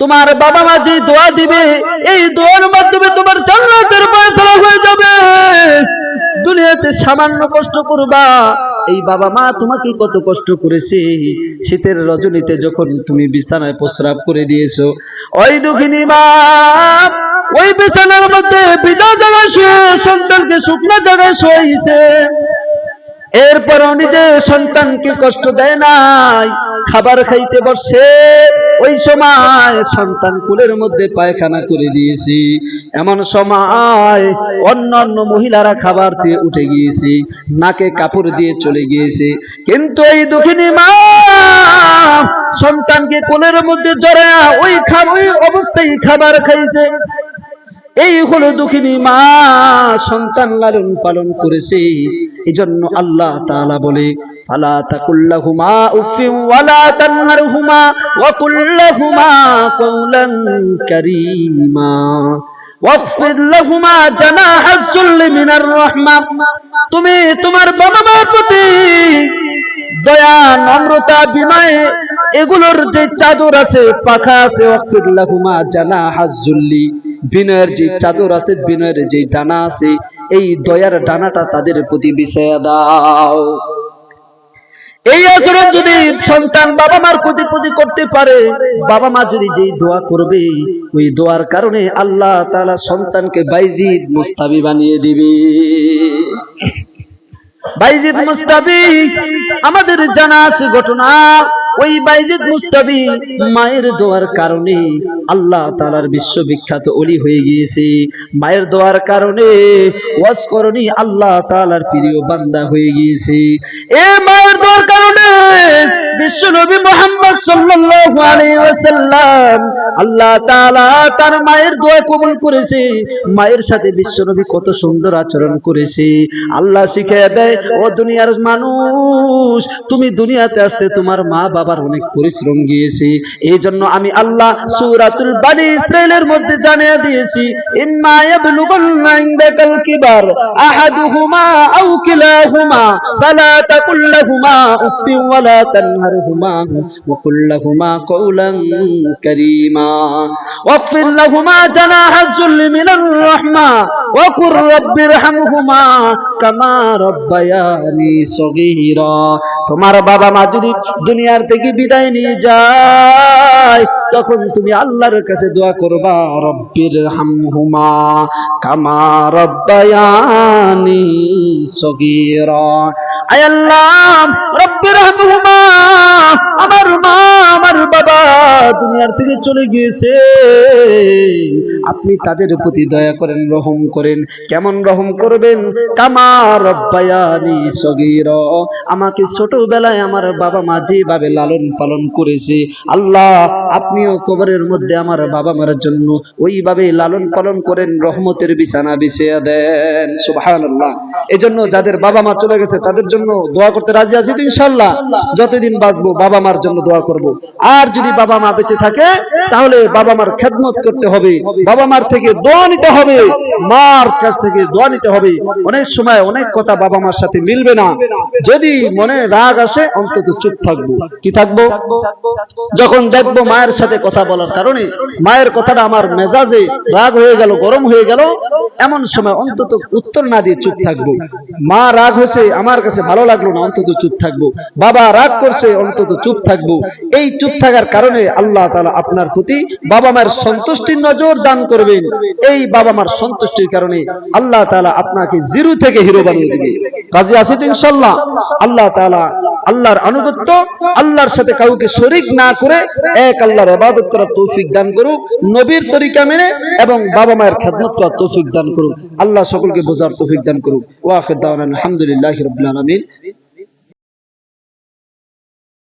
তোমার বাবা মা যে দোয়া দিবে, এই দোয়ার মাধ্যমে তোমার জান্নাতের ফয়সালা হয়ে যাবে। দুনিয়াতে সামান্য কষ্ট করবা, এই বাবা মা তোমাকে কত কষ্ট করেছে। শীতের রজনীতে যখন তুমি বিছানায় প্রস্রাব করে দিয়েছ, ওই দুঃখিনী মা, ওই বিছানার মধ্যে বিনা জায়গায় শুয়ে সন্তানকে শুকনো জায়গায় শুয়েছে এরপরও নিজে সন্তানকে কষ্ট দেয় নাই, খাবার খাইতে বসে। ওই সময় সন্তান কুলের মধ্যে পায়খানা করে দিয়েছি। এমন সময় অন্য অন্য মহিলারা খাবার থেকে উঠে গিয়েছে, নাকে কাপড় দিয়ে চলে গিয়েছে। কিন্তু এই দুঃখিনী মা সন্তানকে কোলের মধ্যে জড়ায়া ওই খাব ওই অবস্থায় খাবার খাইছে। এই হলো দুঃখিনী মা সন্তান লালন পালন করেছে। এই জন্য আল্লাহ তাআলা বলে তুমি তোমার বাবা প্রতি দয়া, নম্রতা, বিনয়, এগুলোর যে চাদর আছে, পাখা আছে ওয়াকফির লাহুমা জানা হাজুল্লি বিনয়ের যে চাদর আছে, বিনয়ের যে ডানা আছে এই দয়ার ডানাটা তাদের প্রতি বিছায়া দাও। এই আচরণ যদি সন্তান বাবা মার প্রতি প্রতি করতে পারে, বাবা মা যদি যেই দোয়া করবে, ওই দোয়ার কারণে আল্লাহ তাআলা সন্তানকে বাইজিদ মুস্তাবি বানিয়ে দিবে। বাইজিদ মুস্তাবি আমাদের জানা আছে ঘটনা। ওই বাইজিদ মুস্তাবি মায়ের দোয়ার কারণে আল্লাহ তালার বিশ্ববিখ্যাত অলি হয়ে গিয়েছে। মায়ের দোয়ার কারণে ওয়াজ করণী আল্লাহ তালার প্রিয় বান্দা হয়ে গিয়েছে। এ মায়ের দোয়ার কারণে বিশ্ব নবী মোহাম্মদ সাল্লাল্লাহু আলাইহি ওয়াসাল্লাম, আল্লাহ তাআলা তার মায়ের দোয়া কবুল করেছে। মায়ের সাথে বিশ্ব নবী কত সুন্দর আচরণ করেছে। আল্লাহ শিখিয়ে দেয়, ও দুনিয়ার মানুষ, তুমি দুনিয়াতে আসতে তোমার মা বাবার অনেক পরিশ্রম গিয়েছে। এই জন্য আমি আল্লাহ সূরাতুল বানি ইসরাইলের মধ্যে জানিয়ে দিয়েছি ইম্মা ইনদাকাল কিবার আহাদুহুমা আও কিলাহুমা, ফালা তাকুল লাহুমা ওয়ালা তানহারহুমা। ওয়া কুল লাহুমা কওলান কারীমা واغفر لهما جناح الذل من الرحمة وقل رب ارحمهما كما ربياني صغيرا তোমার বাবা মা যদি দুনিয়ার থেকে বিদায় নিয়ে যায় তখন তুমি আল্লাহর কাছে দোয়া করবা রব্বির হামহুমা কামা রব্বায়ানি সগীরা আয় আল্লাহ রব্বির দুনিয়ার থেকে চলে গিয়েছে। আপনি তাদের প্রতি দয়া করেন, রহম করেন। কেমন রহম করবেন? কামা রব্বায়ানি সগীর। আমাকে ছোটবেলায় আমার বাবা মা যেভাবে লালন পালন করেছে, আল্লাহ আপনিও কবরের মধ্যে আমার বাবা মার জন্য ওইভাবে লালন পালন করেন, রহমতের বিছানা বিছিয়ে দেন। সুবহানাল্লাহ। এজন্য যাদের বাবা মা চলে গেছে, তাদের জন্য দোয়া করতে রাজি আছি তো ইনশাআল্লাহ। যতদিন বাঁচবো, বাবা মার জন্য দোয়া করব। আর যদি বাবা মা বেঁচে থাকে তাহলে বাবা মার খেদমত করতে হবে, বাবা মার থেকে দোয়া নিতে হবে, মার কাছ থেকে দোয়া নিতে হবে। অনেক সময় অনেক কথা বাবা মার সাথে মিলবে না। যদি মনে রাগ আসে, অন্তত চুপ থাকব। কি থাকব? যখন দেখব মায়ের সাথে কথা বলার কারণে, মায়ের কথাটা আমার মেজাজে রাগ হয়ে গেল, গরম হয়ে গেল, এমন সময় অন্তত উত্তর না দিয়ে চুপ থাকব। মা রাগ হয়েছে, আমার কাছে ভালো লাগল না, অন্তত চুপ থাকব। বাবা রাগ করছে, অন্তত চুপ থাকব। এই চুপ থাকার কারণে আল্লাহ তাআলা আপনার প্রতি বাবা মায়ের সন্তুষ্টির নজর দান করবেন। এই বাবা মার সন্তুষ্টির কারণে আল্লাহ তাআলা আপনাকে জিরো থেকে হিরো বানিয়ে দিবে। কাজে আছে তো ইনশাল্লাহ আল্লাহ তাআলা আল্লাহর আনুগত্য, আল্লাহর সাথে কাউকে শরিক না করে এক আল্লাহর ইবাদত করার তৌফিক দান করুক, নবীর তরিকা মেনে এবং বাবা মায়ের খেদমত করার তৌফিক দান করুক। আল্লাহ সকলকে বোঝার তৌফিক দান করুক। ওয়া আখির দাওয়ানা আলহামদুলিল্লাহি রাব্বিল আলামিন।